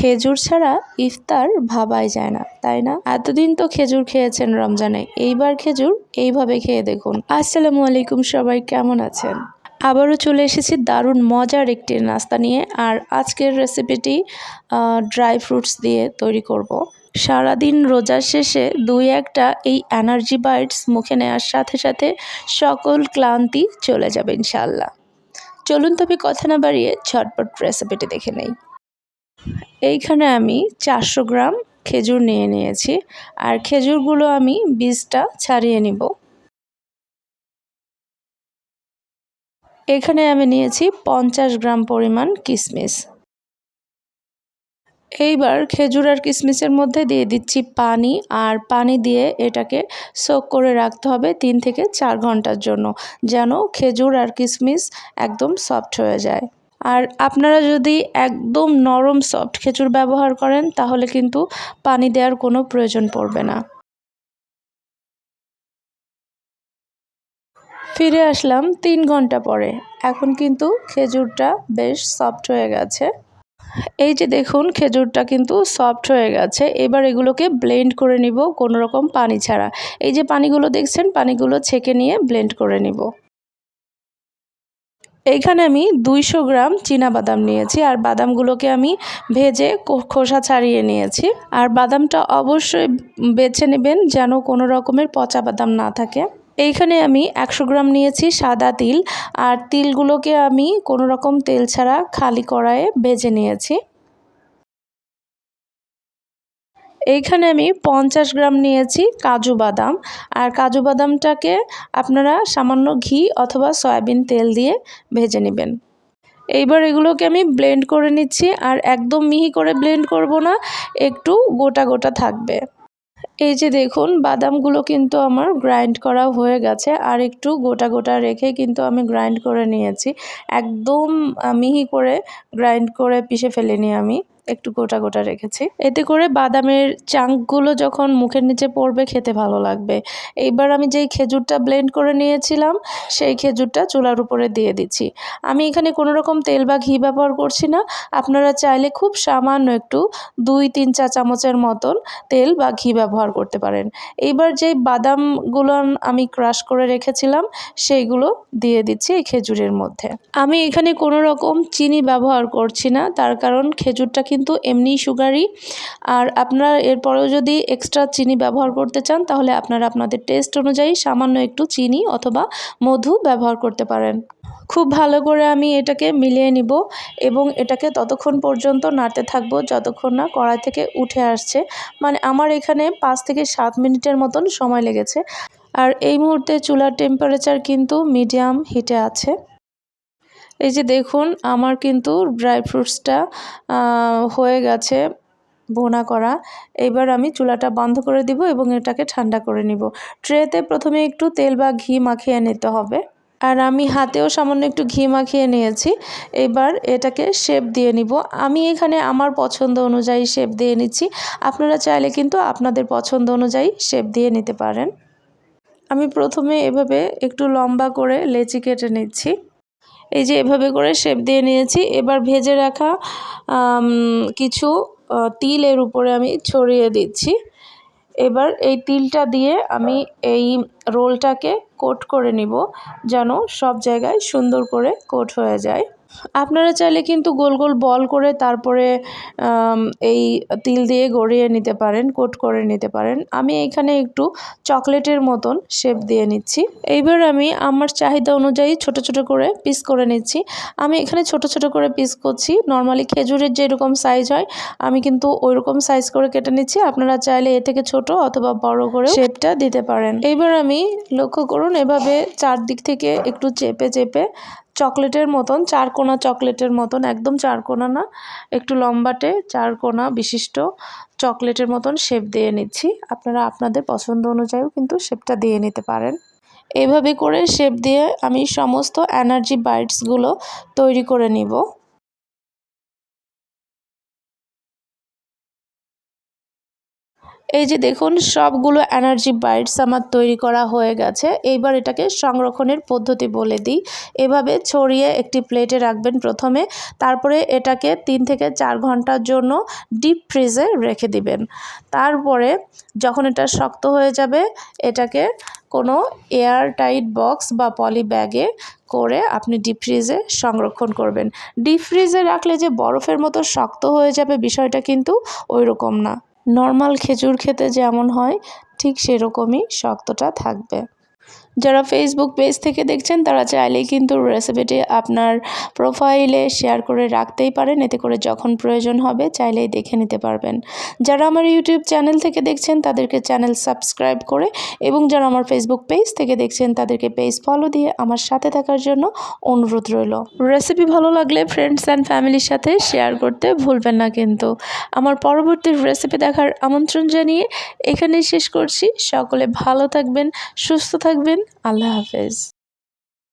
খেজুর ছাড়া ইফতার ভাবাই যায় না, তাই না? এতদিন তো খেজুর খেয়েছেন রমজানে, এইবার খেজুর এইভাবে খেয়ে দেখুন। আসসালামু আলাইকুম সবাই, কেমন আছেন? আবারও চলে এসেছি দারুণ মজার একটি নাস্তা নিয়ে, আর আজকের রেসিপিটি ড্রাই ফ্রুটস দিয়ে তৈরি করব। সারাদিন রোজার শেষে দুই একটা এই এনার্জি বাইটস মুখে নেওয়ার সাথে সাথে সকল ক্লান্তি চলে যাবে ইনশাল্লাহ চলুন তবে কথা না বাড়িয়ে ঝটপট রেসিপিটি দেখে নেই। এইখানে আমি চারশো গ্রাম খেজুর নিয়ে নিয়েছি, আর খেজুরগুলো আমি বীজটা ছাড়িয়ে নিব। এখানে আমি নিয়েছি পঞ্চাশ গ্রাম পরিমাণ কিশমিশ এইবার খেজুর আর কিশমিশের মধ্যে দিয়ে দিচ্ছি পানি, আর পানি দিয়ে এটাকে সোক করে রাখতে হবে তিন থেকে চার ঘণ্টার জন্য, যেন খেজুর আর কিশমিশ একদম সফট হয়ে যায়। আর আপনারা যদি একদম নরম সফট খেজুর ব্যবহার করেন, তাহলে কিন্তু পানি দেওয়ার কোনো প্রয়োজন পড়বে না। ফিরে আসলাম তিন ঘণ্টা পরে। এখন কিন্তু খেজুরটা বেশ সফট হয়ে গেছে। এই যে দেখুন, খেজুরটা কিন্তু সফট হয়ে গেছে। এবার এগুলোকে ব্লেন্ড করে নিব, কোনো রকম পানি ছাড়া। এই যে পানিগুলো দেখছেন, পানিগুলো ছেঁকে নিয়ে ব্লেন্ড করে নিব। এইখানে আমি দুইশো গ্রাম বাদাম নিয়েছি, আর বাদামগুলোকে আমি ভেজে খোসা ছাড়িয়ে নিয়েছি। আর বাদামটা অবশ্যই বেছে নেবেন যেন কোনো রকমের পচা বাদাম না থাকে। এইখানে আমি একশো গ্রাম নিয়েছি সাদা তিল, আর তিলগুলোকে আমি কোনো রকম তেল ছাড়া খালি কড়াইয়ে ভেজে নিয়েছি। এইখানে আমি পঞ্চাশ গ্রাম নিয়েছি কাজু বাদাম। আর কাজু বাদামটাকে আপনারা সামান্য ঘি অথবা সয়াবিন তেল দিয়ে ভেজে নেবেন। এইবার এগুলোকে আমি ব্লেন্ড করে নিচ্ছি আর একদম মিহি করে ব্লেন্ড করব না, একটু গোটা গোটা থাকবে। এই যে দেখুন, বাদামগুলো কিন্তু আমার গ্রাইন্ড করা হয়ে গেছে আর একটু গোটা গোটা রেখে কিন্তু আমি গ্রাইন্ড করে নিয়েছি। একদম মিহি করে গ্রাইন্ড করে পিষে ফেলিনি আমি। একটু গোটা গোটা রেখেছি। এতে করে বাদামের চাঙ্কগুলো যখন মুখের নিচে পড়বে, খেতে ভালো লাগবে। এইবার আমি যেই খেজুরটা ব্লেন্ড করে নিয়েছিলাম, সেই খেজুরটা চুলার উপরে দিয়ে দিচ্ছি। আমি এখানে কোনো রকম তেল বা ঘি ব্যবহার করছি না। আপনারা চাইলে খুব সামান্য একটু দুই, তিন, চা চামচের মতন তেল বা ঘি ব্যবহার করতে পারেন। এইবার যেই বাদামগুলো আমি ক্রাশ করে রেখেছিলাম, সেইগুলো দিয়ে দিচ্ছি এই খেজুরের মধ্যে। আমি এখানে কোনো রকম চিনি ব্যবহার করছি না, তার কারণ খেজুরটা কিন্তু এমনি সুগারি। আর আপনারা এরপরেও যদি এক্সট্রা চিনি ব্যবহার করতে চান, তাহলে আপনারা আপনাদের টেস্ট অনুযায়ী সামান্য একটু চিনি অথবা মধু ব্যবহার করতে পারেন। খুব ভালো করে আমি এটাকে মিলিয়ে নিব এবং এটাকে ততক্ষণ পর্যন্ত নাড়তে থাকব যতক্ষণ না কড়াই থেকে উঠে আসছে। মানে আমার এখানে পাঁচ থেকে সাত মিনিটের মতন সময় লেগেছে। আর এই মুহূর্তে চুলার টেম্পারেচার কিন্তু মিডিয়াম হিটে আছে। এই যে দেখুন, আমার কিন্তু ড্রাই ফ্রুটসটা হয়ে গেছে ভোনা করা। এবার আমি চুলাটা বন্ধ করে দিব এবং এটাকে ঠান্ডা করে নিব। ট্রেতে প্রথমে একটু তেল বা ঘি মাখিয়ে নিতে হবে। আর আমি হাতেও সামান্য একটু ঘি মাখিয়ে নিয়েছি। এবার এটাকে শেপ দিয়ে নিব। আমি এখানে আমার পছন্দ অনুযায়ী শেপ দিয়ে নিচ্ছি। আপনারা চাইলে কিন্তু আপনাদের পছন্দ অনুযায়ী শেপ দিয়ে নিতে পারেন। আমি প্রথমে এভাবে একটু লম্বা করে লেচি কেটে নিচ্ছি। এই যে এভাবে করে শেপ দিয়ে নিয়েছি। এবার ভেজে রাখা কিছু তিল এর উপরে আমি ছড়িয়ে দিচ্ছি। এবার এই তিলটা দিয়ে আমি এই রোলটাকে কোট করে নিব যেন সব জায়গায় সুন্দর করে কোট হয়ে যায়। আপনারা চাইলে কিন্তু গোল গোল বল করে তারপরে এই তিল দিয়ে গড়িয়ে নিতে পারেন, কোট করে নিতে পারেন। আমি এখানে একটু চকলেটের মতন শেপ দিয়ে নিচ্ছি। এইবার আমি আমার চাহিদা অনুযায়ী ছোট ছোট করে পিস করে নিচ্ছি। আমি এখানে ছোট ছোট করে পিস করছি। নর্মালি খেজুরের যেরকম সাইজ হয়, আমি কিন্তু ওই রকম সাইজ করে কেটে নিচ্ছি। আপনারা চাইলে এ থেকে ছোট অথবা বড় করে শেপটা দিতে পারেন। এইবার আমি লক্ষ্য করুন, এভাবে চারদিক থেকে একটু চেপে চেপে চকলেটের মতন, চার কোনা চকলেটের মতন, একদম চার কোনা না, একটু লম্বাটে চার কোনা বিশিষ্ট চকলেটের মতন শেপ দিয়ে নিচ্ছি। আপনারা আপনাদের পছন্দ অনুযায়ীও কিন্তু শেপটা দিয়ে নিতে পারেন। এভাবে করে শেপ দিয়ে আমি সমস্ত এনার্জি বাইটসগুলো তৈরি করে নিব। এই যে দেখুন, সবগুলো এনার্জি বাইটস আমার তৈরি করা হয়ে গেছে। এইবার এটাকে সংরক্ষণের পদ্ধতি বলে দিই। এভাবে ছড়িয়ে একটি প্লেটে রাখবেন প্রথমে। তারপরে এটাকে তিন থেকে চার ঘণ্টার জন্য ডিপ ফ্রিজে রেখে দিবেন। তারপরে যখন এটা শক্ত হয়ে যাবে, এটাকে কোনো এয়ার টাইট বক্স বা পলি ব্যাগে করে আপনি ডিপ ফ্রিজে সংরক্ষণ করবেন। ডিপ ফ্রিজে রাখলে যে বরফের মতো শক্ত হয়ে যাবে বিষয়টা কিন্তু ওই রকম না। নর্মাল খেজুর খেতে যেমন হয় ঠিক সেরকমই শক্তটা থাকবে। যারা ফেসবুক পেজ থেকে দেখছেন, তারা চাইলেই কিন্তু রেসিপিটি আপনার প্রোফাইলে শেয়ার করে রাখতেই পারেন। এতে করে যখন প্রয়োজন হবে, চাইলেই দেখে নিতে পারবেন। যারা আমার ইউটিউব চ্যানেল থেকে দেখছেন, তাদেরকে চ্যানেল সাবস্ক্রাইব করে এবং যারা আমার ফেসবুক পেজ থেকে দেখছেন, তাদেরকে পেজ ফলো দিয়ে আমার সাথে থাকার জন্য অনুরোধ রইল। রেসিপি ভালো লাগলে ফ্রেন্ডস অ্যান্ড ফ্যামিলির সাথে শেয়ার করতে ভুলবেন না কিন্তু। আমার পরবর্তী রেসিপি দেখার আমন্ত্রণ জানিয়ে এখানেই শেষ করছি। সকলে ভালো থাকবেন, সুস্থ থাকবেন। আল্লাহ হাফেজ।